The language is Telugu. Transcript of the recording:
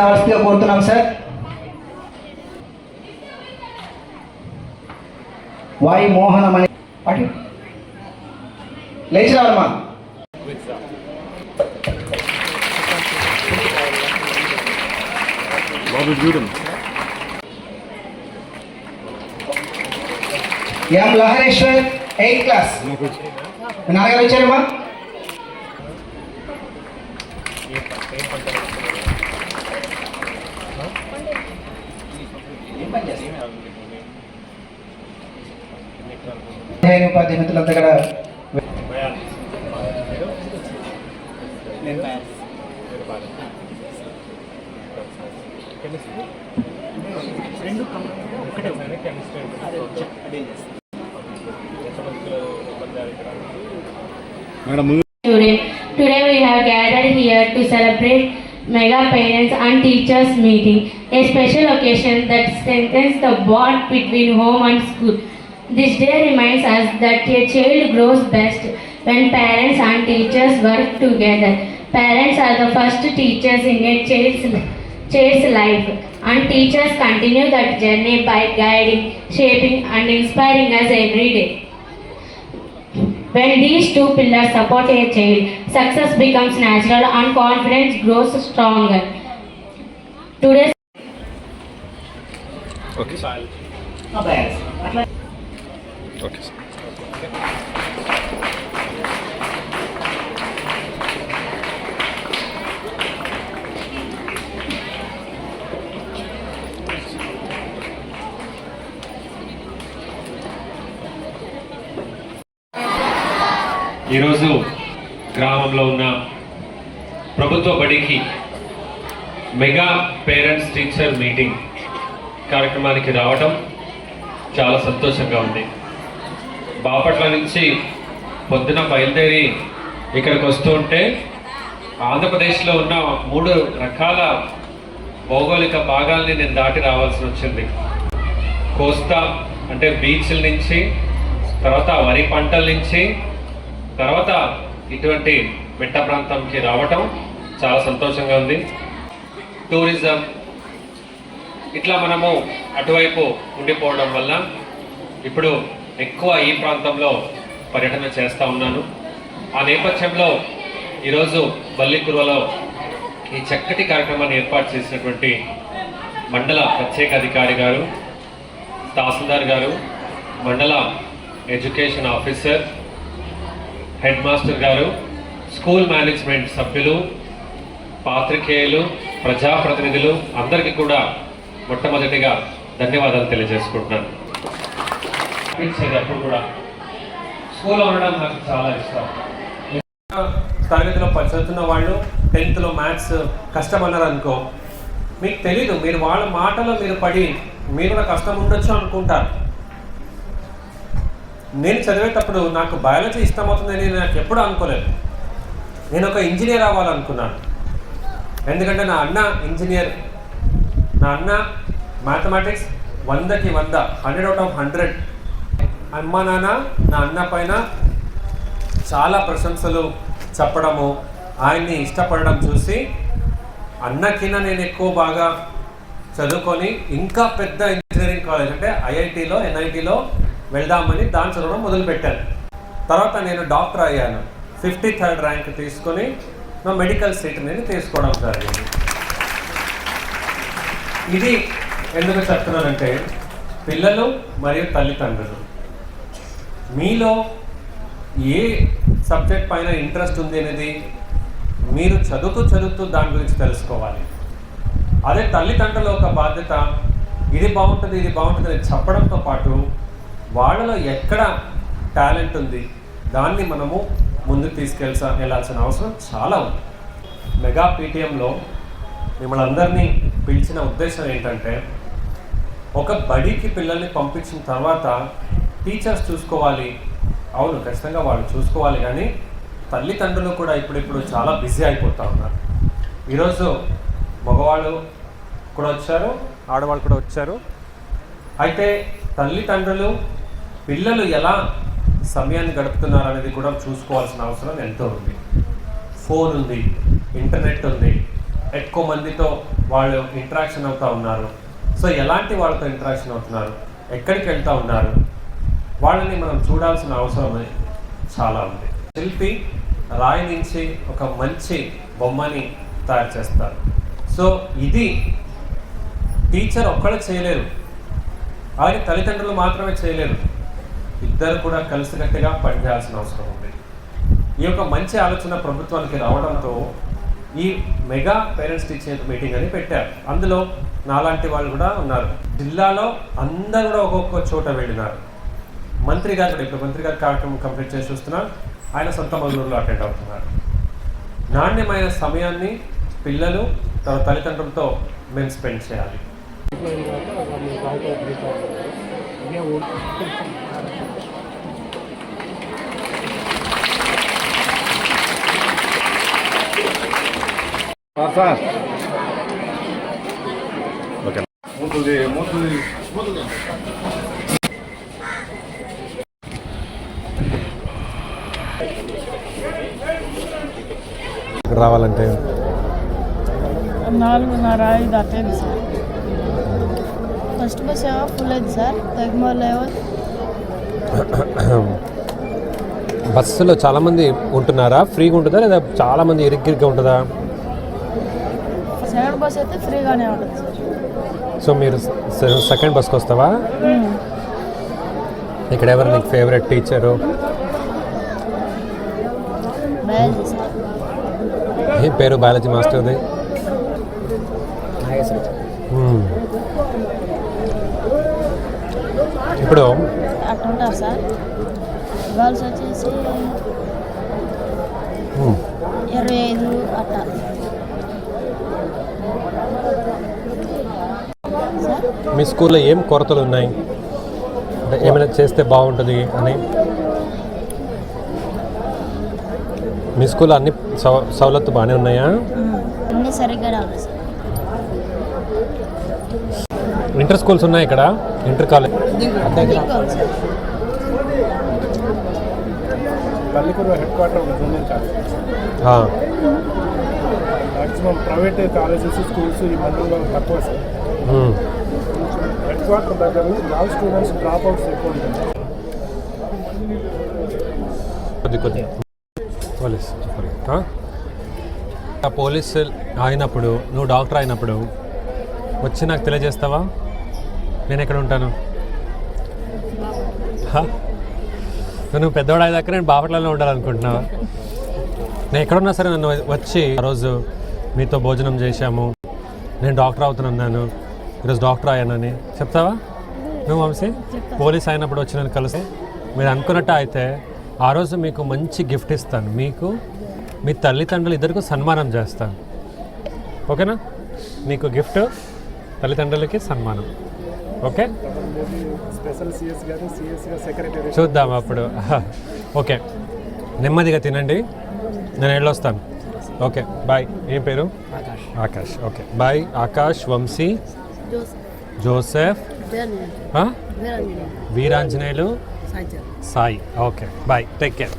రావాల్సిందిగా కోరుతున్నాం సార్. వాయి మోహనం అనే అటు లేచి రావమ్మా బాబు చూడం ఎం లహరేశ్వర్ ఎయిత్ క్లాస్. మీ నాన్నగారు వచ్చారమ్మా. అధ్యాయ మిత్రులంతా కూడా మేడం ముందు Student, today we have gathered here to celebrate Mega Parents and Teachers Meeting, a special occasion that strengthens the bond between home and school. This day reminds us that a child grows best when parents and teachers work together. Parents are the first teachers in a child's, child's life, and teachers continue that journey by guiding, shaping, and inspiring us every day. When these two pillars support a child, success becomes natural and confidence grows stronger. Today's Okay. Okay. ఈరోజు గ్రామంలో ఉన్న ప్రభుత్వ బడికి మెగా పేరెంట్స్ టీచర్ మీటింగ్ కార్యక్రమానికి రావడం చాలా సంతోషంగా ఉంది. బాపట్ల నుంచి పొద్దున బయలుదేరి ఇక్కడికి వస్తూ ఉంటే ఆంధ్రప్రదేశ్లో ఉన్న మూడు రకాల భౌగోళిక భాగాల్ని నేను దాటి రావాల్సి వచ్చింది. కోస్తా అంటే బీచ్ల నుంచి తర్వాత వరి పంటల నుంచి తర్వాత ఇటువంటి మెట్ట ప్రాంతంకి రావటం చాలా సంతోషంగా ఉంది. టూరిజం. ఇట్లా మనము అటువైపు ఉండిపోవడం వల్ల ఇప్పుడు ఎక్కువ ఈ ప్రాంతంలో పర్యటన చేస్తూ ఉన్నాను. ఆ నేపథ్యంలో ఈరోజు బల్లికురువలో ఈ చక్కటి కార్యక్రమాన్ని ఏర్పాటు చేసినటువంటి మండల ప్రత్యేక అధికారి గారు తహసీల్దార్ గారు మండల ఎడ్యుకేషన్ ఆఫీసర్ హెడ్ మాస్టర్ గారు స్కూల్ మేనేజ్మెంట్ సభ్యులు పాత్రికేయులు ప్రజాప్రతినిధులు అందరికీ కూడా మొట్టమొదటిగా ధన్యవాదాలు తెలియజేసుకుంటున్నాను. అప్పుడు కూడా స్కూల్లో ఉండడం నాకు చాలా ఇష్టం. తరగతిలో చదువుతున్న వాళ్ళు టెన్త్లో మ్యాథ్స్ కష్టమన్నారు అనుకో మీకు తెలీదు మీరు వాళ్ళ మాటలో మీరు పడి మీరు కూడా కష్టం ఉండొచ్చు అనుకుంటారు. నేను చదివేటప్పుడు నాకు బయాలజీ ఇష్టమవుతుందని నాకు ఎప్పుడూ అనుకోలేదు. నేను ఒక ఇంజనీర్ అవ్వాలనుకున్నాను. ఎందుకంటే నా అన్న ఇంజనీర్ నా అన్న మ్యాథమెటిక్స్ వందకి వంద హండ్రెడ్ అవుట్ ఆఫ్ హండ్రెడ్ అమ్మ నాన్న నా అన్న పైన చాలా ప్రశంసలు చెప్పడము ఆయన్ని ఇష్టపడడం చూసి అన్నకిన్నా నేను ఎక్కువ బాగా చదువుకొని ఇంకా పెద్ద ఇంజనీరింగ్ కాలేజ్ అంటే ఐఐటిలో ఎన్ఐటిలో వెళ్దామని దాని చదవడం మొదలుపెట్టాను. తర్వాత నేను డాక్టర్ అయ్యాను. ఫిఫ్టీ థర్డ్ ర్యాంక్ తీసుకొని నా మెడికల్ సీట్ నేను తీసుకోవడం జరిగింది. ఇది ఎందుకు చెప్తున్నానంటే పిల్లలు మరియు తల్లిదండ్రులు మీలో ఏ సబ్జెక్ట్ పైన ఇంట్రెస్ట్ ఉంది అనేది మీరు చదువుతూ చదువుతూ దాని గురించి తెలుసుకోవాలి. అదే తల్లిదండ్రుల ఒక బాధ్యత ఇది బాగుంటుంది ఇది బాగుంటుంది అని చెప్పడంతో పాటు వాళ్ళలో ఎక్కడ టాలెంట్ ఉంది దాన్ని మనము ముందుకు తీసుకెళ్ళా వెళ్ళాల్సిన అవసరం చాలా ఉంది. మెగా పీటీఎంలో మిమ్మల్ని అందరినీ పిలిచిన ఉద్దేశం ఏంటంటే ఒక బడికి పిల్లల్ని పంపించిన తర్వాత టీచర్స్ చూసుకోవాలి. అవును ఖచ్చితంగా వాళ్ళు చూసుకోవాలి కానీ తల్లిదండ్రులు కూడా ఇప్పుడిప్పుడు చాలా బిజీ అయిపోతూ ఉన్నారు. ఈరోజు మగవాళ్ళు కూడా వచ్చారు ఆడవాళ్ళు కూడా వచ్చారు. అయితే తల్లిదండ్రులు పిల్లలు ఎలా సమయాన్ని గడుపుతున్నారు అనేది కూడా చూసుకోవాల్సిన అవసరం ఎంతో ఉంది. ఫోన్ ఉంది ఇంటర్నెట్ ఉంది ఎక్కువ మందితో వాళ్ళు ఇంటరాక్షన్ అవుతూ ఉన్నారు. సో ఎలాంటి వాళ్ళతో ఇంటరాక్షన్ అవుతున్నారు? ఎక్కడికి వెళ్తూ ఉన్నారు? వాళ్ళని మనం చూడాల్సిన అవసరం చాలా ఉంది. శిల్పి రాయి నుంచి ఒక మంచి బొమ్మని తయారు చేస్తారు. సో ఇది టీచర్ ఒక్కడే చేయలేరు. అలాగే తల్లిదండ్రులు మాత్రమే చేయలేరు. ఇద్దరు కూడా కలిసికట్టుగా పనిచేయాల్సిన అవసరం ఉంది. ఈ యొక్క మంచి ఆలోచన ప్రభుత్వానికి రావడంతో ఈ మెగా పేరెంట్స్ టీచర్ మీటింగ్ అని పెట్టారు. అందులో నాలాంటి వాళ్ళు కూడా ఉన్నారు. జిల్లాలో అందరూ కూడా ఒక్కొక్క చోట వెళ్ళినారు. మంత్రి గారు కూడా ఇప్పుడు మంత్రి గారు కార్యక్రమం కంప్లీట్ చేసి చూస్తున్నారు ఆయన సొంత మంగళూరులో అటెండ్ అవుతున్నారు. నాణ్యమైన సమయాన్ని పిల్లలు తమ తల్లిదండ్రులతో మేము స్పెండ్ చేయాలి. సార్ సార్ ఓకే మూతుది మూతుది రావాలంటే? నాలుగున్నర ఐదు అట్టేది సార్. ఫస్ట్ బస్ ఏమో ఫుల్ అయింది సార్. తగ్గిమూల బస్సులో చాలామంది ఉంటున్నారా? ఫ్రీగా ఉంటుందా లేదా చాలామంది ఇరుగ్గిరిగ్గా ఉంటుందా? సెకండ్ బస్ అయితే ఫ్రీగానే ఉంటుంది సో మీరు సెకండ్ బస్కి వస్తావా. ఇక్కడ ఎవరు నీకు ఫేవరెట్ టీచరు? ఏం పేరు బయాలజీ మాస్టర్ది. ఇప్పుడు సార్. వచ్చేసి. ఇరవై ఐదు అట్లా. సార్ మీ స్కూల్లో ఏం కొరతలు ఉన్నాయి? అంటే ఏమైనా చేస్తే బాగుంటుంది అని? మీ స్కూల్లో అన్ని సౌ సౌలత్తు బాగానే ఉన్నాయా? ఇంటర్ స్కూల్స్ ఉన్నాయి ఇక్కడ? Inter college Pallikuru head quarter maximum private colleges schools ఈ మండలంలో తక్కువ సార్. హెడ్ క్వార్టర్ దగ్గర స్టూడెంట్స్ డ్రాప్ అవుట్స్ ఎక్కువ ఉంటుంది కొద్ది కొద్ది. పోలీస్ ఆ? ఆ పోలీస్ అయినప్పుడు నువ్వు డాక్టర్ అయినప్పుడు వచ్చి నాకు తెలియజేస్తావా? నేను ఎక్కడ ఉంటాను? హా? నువ్వు పెద్దవాడు అయ్యాక నేను బాపట్లలో ఉండాలనుకుంటున్నావా? నేను ఎక్కడున్నా సరే నన్ను వచ్చి ఆ రోజు మీతో భోజనం చేశాము. నేను డాక్టర్ అవుతున్నాను ఈరోజు డాక్టర్ అయ్యానని. చెప్తావా? నువ్వు వంశీ? పోలీస్ అయినప్పుడు వచ్చి నన్ను కలిసి మీరు అనుకున్నట్టు అయితే ఆ రోజు మీకు మంచి గిఫ్ట్ ఇస్తాను. మీకు మీ తల్లిదండ్రులు ఇద్దరికి సన్మానం చేస్తాను. ఓకేనా? మీకు గిఫ్ట్ తల్లిదండ్రులకి సన్మానం. ఓకే? స్పెషల్ సిఎస్ గారు సిఎస్ గారు సెక్రటరీ. చూద్దాం అప్పుడు. ఓకే. నెమ్మదిగా తినండి. నేను వెళ్ళొస్తాను. Okay bye. ఏం పేరు? Akash. Okay bye. Akash Vamshi. Joseph? Veeranjaneyulu. Sai. Okay bye. Take care.